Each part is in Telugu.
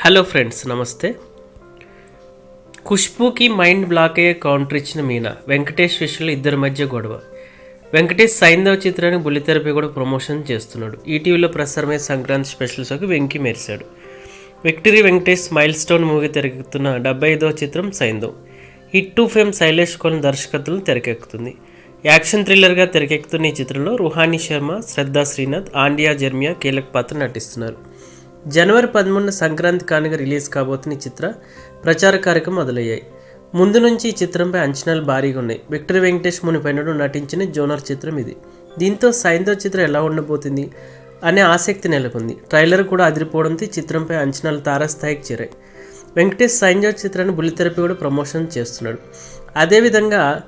హలో ఫ్రెండ్స్ నమస్తే. ఖుష్బుకి మైండ్ బ్లాక్ అయ్యే కౌంటర్ ఇచ్చిన మీనా. వెంకటేష్ విషయంలో ఇద్దరి మధ్య గొడవ. వెంకటేష్ సైంధవ్ చిత్రాన్ని బుల్లితెరపై కూడా ప్రమోషన్ చేస్తున్నాడు. ఈటీవీలో ప్రసారమైన సంక్రాంతి స్పెషల్స్కి వెంకి మెరిశాడు. Victory Venkatesh milestone movie తెరకెక్కుతున్న డెబ్బై ఐదవ చిత్రం Saindhav hit two fame Sailesh Kon దర్శకత్వం తెరకెక్కుతుంది. యాక్షన్ థ్రిల్లర్గా తెరకెక్కుతున్న ఈ చిత్రంలో రుహానీ శర్మ శ్రద్ధా శ్రీనాథ్ ఆండియా జర్మియా కీలక పాత్ర నటిస్తున్నారు. జనవరి పదమూడున సంక్రాంతి కానుక రిలీజ్ కాబోతున్న ఈ చిత్ర ప్రచార కార్యక్రమం మొదలయ్యాయి. ముందు నుంచి ఈ చిత్రంపై అంచనాలు భారీగా ఉన్నాయి. విక్టరీ వెంకటేష్ మునిపైనడు నటించిన జోనర్ చిత్రం ఇది. దీంతో సైంధవ్ చిత్రం ఎలా ఉండబోతుంది అనే ఆసక్తి నెలకొంది. ట్రైలర్ కూడా అదిరిపోవడంతో చిత్రంపై అంచనాలు తారాస్థాయికి చేరాయి. వెంకటేష్ సైన్జో చిత్రాన్ని బుల్లితెరపి కూడా ప్రమోషన్ చేస్తున్నాడు. అదేవిధంగా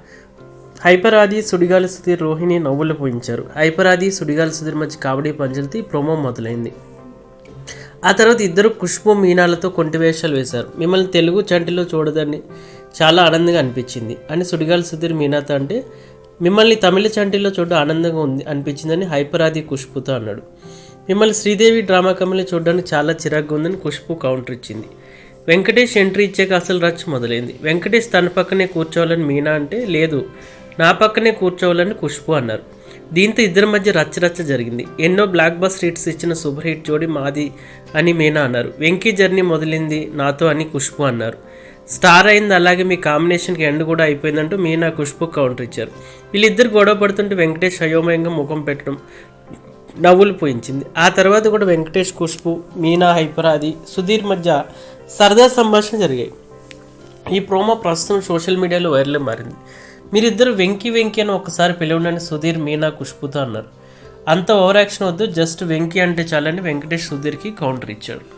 హైపర్ ఆది సుడిగాలి సుధీర్ రోహిణి నవ్వులు పోయించారు. హైపర్ ఆది సుడిగాలి సుధీర్ మధ్య కామెడీ పంచులతో ఈ ప్రోమో మొదలైంది. ఆ తర్వాత ఇద్దరు ఖుష్బు మీనాలతో కొంటి వేషాలు వేశారు. మిమ్మల్ని తెలుగు చంటిలో చూడదని చాలా ఆనందంగా అనిపించింది. అని సుడిగాలి సుధీర్ మీనాతో అంటే మిమ్మల్ని తమిళ చంటిలో చూడడం ఆనందంగా ఉంది అనిపించిందని హైపరాది ఖుష్బుతో అన్నాడు. మిమ్మల్ని శ్రీదేవి డ్రామా కంపెనీలో చూడడానికి చాలా చిరాగ్గా ఉందని ఖుష్బు కౌంటర్ ఇచ్చింది. వెంకటేష్ ఎంట్రీ ఇచ్చాక అసలు రచ్చ మొదలైంది. వెంకటేష్ తన పక్కనే కూర్చోవాలని మీనా అంటే లేదు నా పక్కనే కూర్చోవాలని ఖుష్బు అన్నారు. దీంతో ఇద్దరి మధ్య రచ్చరచ్చ జరిగింది. ఎన్నో బ్లాక్ బస్ హిట్స్ ఇచ్చిన సూపర్ హిట్ జోడి మాది అని మీనా అన్నారు. వెంకీ జర్నీ మొదలైంది నాతో అని ఖుష్బు అన్నారు. స్టార్ అయింది అలాగే మీ కాంబినేషన్కి ఎండ్ కూడా అయిపోయిందంటూ మీనా ఖుష్బు కౌంటర్ ఇచ్చారు. వీళ్ళిద్దరు గొడవ పడుతుంటే వెంకటేష్ అయోమయంగా ముఖం పెట్టడం నవ్వులు పోయించింది. ఆ తర్వాత కూడా వెంకటేష్ ఖుష్బు మీనా హైపరాది సుధీర్ మధ్య సరదా సంభాషణ జరిగాయి. ఈ ప్రోమో ప్రస్తుతం సోషల్ మీడియాలో వైరల్ మారింది. మీరిద్దరు వెంకీ వెంకీ అని ఒకసారి పిలవండి సుధీర్ మీనా ఖుష్బుతో అన్నారు. అంత ఓవర్ యాక్షన్ వద్దు జస్ట్ వెంకీ అంటే చాలని వెంకటేష్ సుధీర్కి కౌంటర్ ఇచ్చాడు.